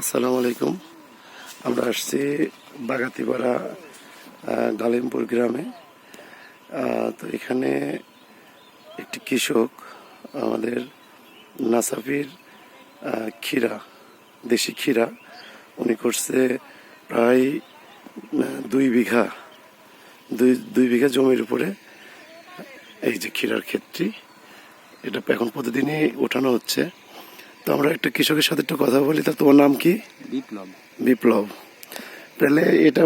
আসসালামু আলাইকুম। আমরা আসছি বাগাতিপাড়া গালিমপুর গ্রামে। তো এখানে একটি কৃষক, আমাদের নাসাফির ক্ষীরা, দেশি ক্ষীরা, উনি করছে প্রায় দুই বিঘা, দুই দুই বিঘা জমির উপরে এই যে ক্ষীরার ক্ষেতটি এটা এখন প্রতিদিনই ওঠানো হচ্ছে। তো আমরা একটা কৃষকের সাথে একটু কথা বলি। তা তোমার নাম কি? বিপ্লব। বিপ্লব। তাহলে এটা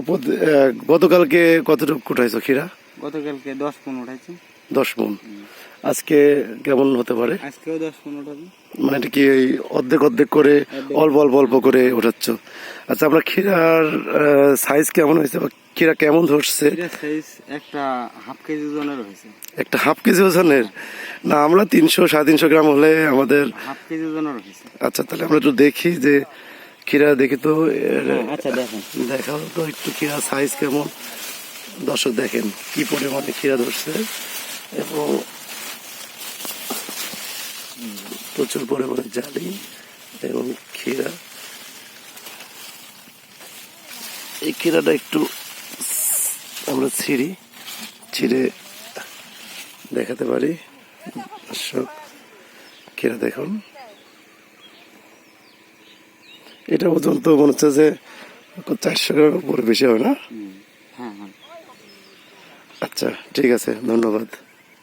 গতকালকে কতটুকু উঠাইছো ক্ষীরা গতকালকে দশ পনেরো উঠাইছি। দশ মন। আজকে কেমন হতে পারে? আজকেও দশ পনেরো উঠাবি মানে এটা কি এই অর্ধেক অর্ধেক করে অল্প অল্প অল্প করে ওঠাচ্ছ? আচ্ছা আমরা ক্ষীরার সাইজ কেমন হয়েছে বা ক্ষীরা কেমন ধরছে? সাইজ একটা হাফ কেজি ওজনের হয়েছে। একটা হাফ কেজি ওজনের? না আমরা তিনশো সাড়ে তিনশো গ্রাম হলে আমাদের হাফ কেজি ওজনের হয়েছে। আচ্ছা তাহলে আমরা একটু দেখি যে ক্ষীরা দেখি তো এর আচ্ছা দেখেন। দেখাও তো একটু ক্ষীরা সাইজ কেমন। দর্শক দেখেন কি পরিমাণে ক্ষীরা ধরছে। এবং প্রচুর পরিমাণে জালি এবং ক্ষীরা। এই ক্ষীরাটা একটু আমরা ছিঁড়ি ছিঁড়ে দেখাতে পারি। দর্শক ক্ষীরা দেখুন। এটা পর্যন্ত মনে হচ্ছে যে চারশো গ্রামের উপরে বেশি হবে না? হ্যাঁ হ্যাঁ। আচ্ছা ঠিক আছে ধন্যবাদ।